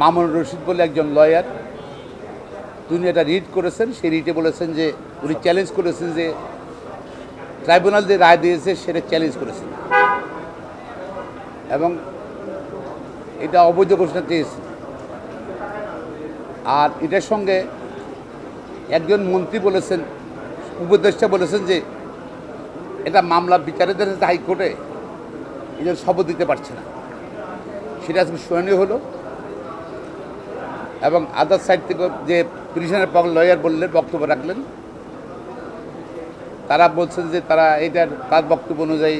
মামুন রশিদ বলে একজন লয়ার তিনি এটা রিট করেছেন, সেই রিটে বলেছেন যে, উনি চ্যালেঞ্জ করেছেন যে ট্রাইব্যুনাল যে রায় দিয়েছে, সেটা চ্যালেঞ্জ করেছেন। এবং এটা অবৈধ ঘোষণা চেয়েছে আর এটার সঙ্গে একজন মন্ত্রী বলেছেন, উপদেষ্টা বলেছেন যে, এটা মামলা বিচারের কাছে হাইকোর্টে এদের শপথ দিতে পারছে না। সেটা আজকে শুনানি হলো। এবং আদার সাইড থেকে যে পিটিশনের লয়ার বললেন, বক্তব্য রাখলেন, তারা বলছেন যে তারা এটার তার বক্তব্য অনুযায়ী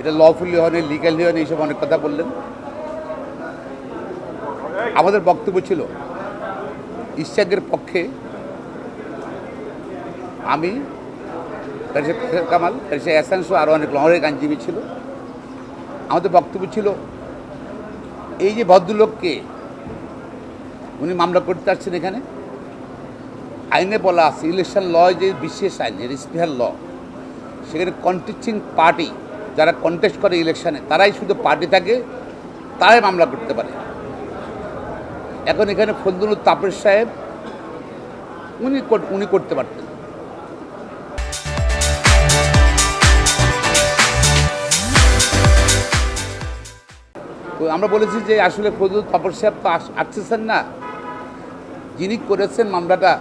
এটা লফুলি হয়নি লিগালি হয়নি এইসব অনেক কথা বললেন। আমাদের বক্তব্য ছিল, ইশাকের পক্ষে আমি প্যারিসে কামাল প্যারিসে আরও অনেক অনেক আইনজীবী ছিল। আমাদের বক্তব্য ছিল, এই যে ভদ্রলোককে উনি মামলা করতে আসছেন এখানে। আইনে বলা আছে, ইলেকশন ল যে বিশেষ আইন স্পেশাল ল, সেখানে কন্টেস্টিং পার্টি যারা কন্টেস্ট করে ইলেকশনে তারাই শুধু পার্টি থাকে, তারাই মামলা করতে পারে। এখন এখানে ফজলুল তাপের সাহেব, উনি উনি করতে পারতেন। তো আমরা বলেছি যে আসলে ফজলুল তাপর সাহেব তো আস- আসতেছেন না। যিনি করেছেন মামলাটা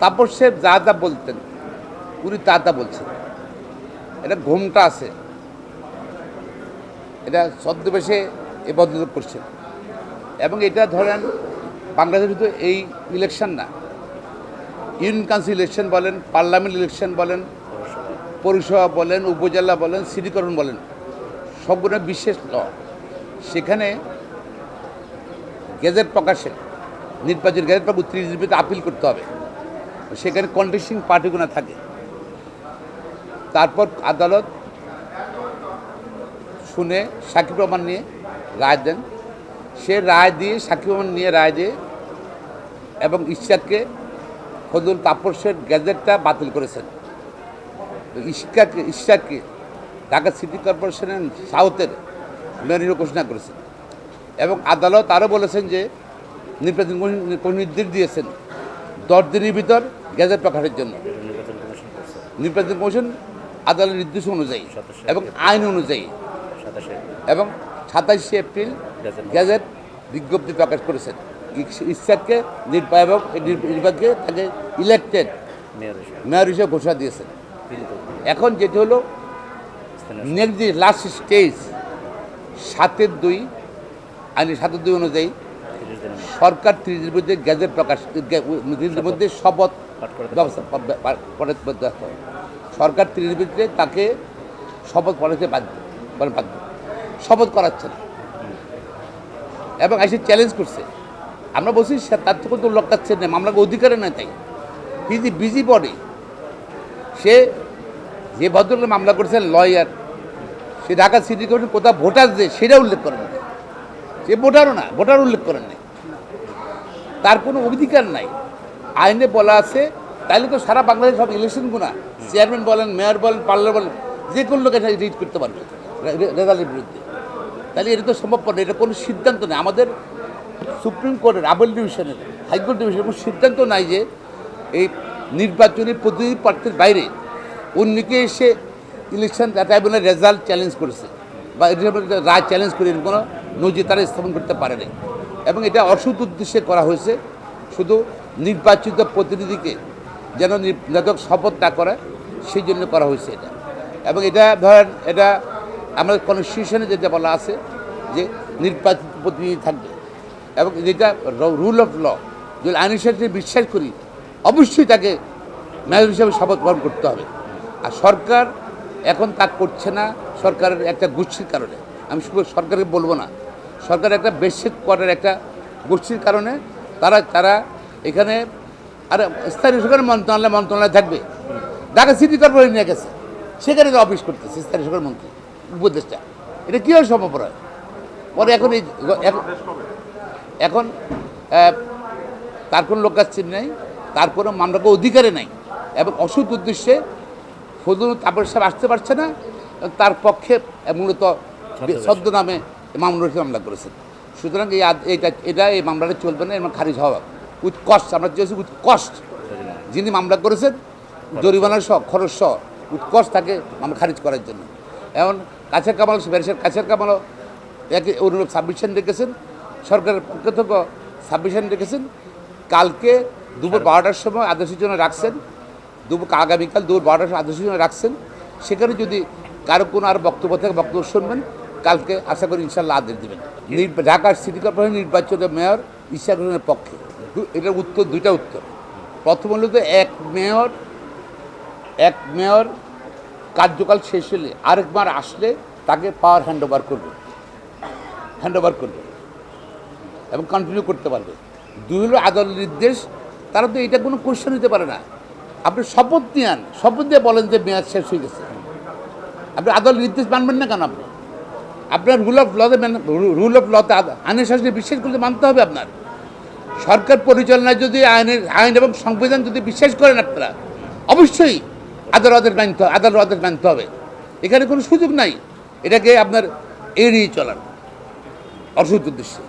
তাপর সাহেব যা যা বলতেন উনি তা তা বলছেন। এটা ঘুমটা আছে। এটা ছদ্মবেশে এ বদল করছেন। এবং এটা ধরেন বাংলাদেশে তো এই ইলেকশন না। ইউনিয়ন কাউন্সিল ইলেকশন বলেন পার্লামেন্ট ইলেকশন বলেন, পৌরসভা বলেন, উপজেলা বলেন সিটিকরণ বলেন, সবগুলো বিশেষ ল সেখানে গেজেট প্রকাশে। নির্বাচন গেজেট প্রকাশ ত্রিশ ভিতরে আপিল করতে হবে। সেখানে কন্টেস্টিং পার্টিগুলো থাকে। তারপর আদালত শুনে সাক্ষী প্রমাণ নিয়ে রায় দেন। সে রায় দিয়ে সাক্ষী প্রমাণ নিয়ে রায় দিয়ে এবং ইশাককে ফজল তাপসের গ্যাজেটটা বাতিল করেছেন। ইশাককে ইশাককে ঢাকা সিটি কর্পোরেশনের সাউথের মেয়র ঘোষণা করেছেন। এবং আদালত আরও বলেছেন যে নির্বাচন কমিশন নির্দেশ দিয়েছেন দশ দিনের ভিতর গ্যাজেট প্রকাশের জন্য। নির্বাচন কমিশন আদালতের নির্দেশ অনুযায়ী এবং আইন অনুযায়ী। এবং সাতাশে এপ্রিল গেজেট। গ্যাজেট বিজ্ঞপ্তি প্রকাশ করেছেন। ইস- ইশাককে নির্বা এবং নির- নির্বাচকে তাকে ইলেক্টেড মেয়র হিসেবে। ঘোষণা দিয়েছেন। এখন যেটি হলো নেক্সট যে লাস্ট স্টেজ সাতের দুই আইনি সাতের দুই অনুযায়ী সরকার ত্রিশের মধ্যে গ্যাজেট প্রকাশ ত্রিশের মধ্যে শপথ ব্যবস্থা। সরকার ত্রিশের ভিতরে তাকে শপথ পড়াতে বাধ্য মানে বাধ্য। শপথ করাচ্ছে না। এবং এসে চ্যালেঞ্জ করছে। আমরা বলছি সে তার থেকে তো লোক কাচ্ছে না মামলাকে অধিকারে না তাই। হিজ বিজি বডি সে যে ভদ্রলোক মামলা করেছেন লয়ার সে ঢাকা সিটি কমিশন কোথাও ভোটার যে সেটা উল্লেখ করেন সে ভোটারও না ভোটার উল্লেখ করেন নাই। তার কোনো অধিকার নাই। আইনে বলা আছে তাহলে তো সারা বাংলাদেশ সব ইলেকশনগুলো চেয়ারম্যান বলেন মেয়র বলেন পার্লার বলেন যে কোনো লোক এটা রিড করতে পারবে রেজাল্টের বিরুদ্ধে। তাহলে এটা তো সম্ভব না এটা কোনো সিদ্ধান্ত নেই আমাদের সুপ্রিম কোর্টের আবেল ডিভিশনের হাইকোর্ট ডিভিশনের কোনো সিদ্ধান্ত নাই যে এই নির্বাচনী প্রতিনিধি প্রার্থীর বাইরে অন্যকে এসে ইলেকশন ট্রাইব্যুনাল রেজাল্ট চ্যালেঞ্জ করেছে। বা রায় চ্যালেঞ্জ করে কোনো নজির তারা স্থাপন করতে পারে নাই। এবং এটা অসৎ উদ্দেশ্যে করা হয়েছে। শুধু নির্বাচিত প্রতিনিধিকে যেন নির্বাচক শপথ না করে, সেই জন্য করা হয়েছে এটা। এবং এটা ধরেন, এটা আমাদের কনস্টিটিউশনে যেটা বলা আছে যে নির্বাচিত প্রতিনিধি থাকবে। এবং যেটা রুল অফ ল যদি আইন হিসেবে বিশ্বাস করি, অবশ্যই তাকে মেয়র হিসাবে শপথ গ্রহণ করতে হবে। আর সরকার এখন তা করছে না, সরকারের একটা গোষ্ঠীর কারণে। আমি শুধু সরকারকে বলব না সরকার একটা বেশিক করার একটা গোষ্ঠীর কারণে তারা তারা এখানে আর স্থানীয় সরকার মন্ত্রণালয় মন্ত্রণালয় থাকবে। ঢাকা সিটি কর্পোরেশন নিয়ে গেছে। সেখানে অফিস করতেছে স্থানীয় সরকার মন্ত্রী উপদেষ্টা। এটা কীভাবে সম্ভব হয়? পরে এখন এই এখন- তার কোনো লোক কাছে নেই তার কোনো মামলাকে অধিকারে নাই এবং অসৎ উদ্দেশ্যে ফজল তাপর সাহেব আসতে পারছে না তার পক্ষে মূলত সদ্য নামে মামলা মামলা করেছেন। সুতরাং এই এইটা এটা এই মামলাটা চলবে না এবং খারিজ হওয়া উইথ কস্ট আমরা চেয়েছি উইথ কস্ট যিনি মামলা করেছেন জরিমানা সহ খরচ সহ উৎকর্ষ তাকে মামলা খারিজ করার জন্য। এমন কাছের কামাল ব্যারিসের কাছের কামালও একই অনুরূপ সাবমিশন রেখেছেন। সরকারের পক্ষ থেকে সাবমিশন রেখেছেন। কালকে দুপুর বারোটার সময় আদর্শের জন্য রাখছেন। দুপুর আগামীকাল দুপুর বারোটার সময় আদর্শের জন্য রাখছেন। সেখানে যদি কারও কোনো আর বক্তব্য থেকে বক্তব্য শুনবেন। কালকে আশা করি ইনশাল্লাহ আদেশ দেবেন। ঢাকার সিটি কর্পোরেশন নির্বাচনে মেয়র হোসেনের পক্ষে। এটার উত্তর দুইটা উত্তর। প্রথম হলো তো এক মেয়র এক মেয়র কার্যকাল শেষ হলে আরেকবার আসলে তাকে পাওয়ার হ্যান্ড ওভার করবে। হ্যান্ড ওভার করবে এবং কন্টিনিউ করতে পারবে। দুই হলো আদালত নির্দেশ। তারা তো এটা কোনো কোশ্চেন নিতে পারে না। আপনি শপথ নিয়ে আন। শপথ দিয়ে বলেন যে মেয়াদ শেষ হয়ে গেছে। আপনি আদালত নির্দেশ মানবেন না কেন আপনি? আপনার রুল অফ লতে রুল অফ লতে আইনের শাসনে বিশ্বাস করতে মানতে হবে আপনার। সরকার পরিচালনায় যদি আইনের, আইন এবং সংবিধান যদি বিশ্বাস করেন আপনারা, অবশ্যই আদালতের মানতে আদালতের মানতে হবে। এখানে কোনো সুযোগ নাই। এটাকে আপনার এড়িয়ে চলার। অসুখ উদ্দেশ্যে।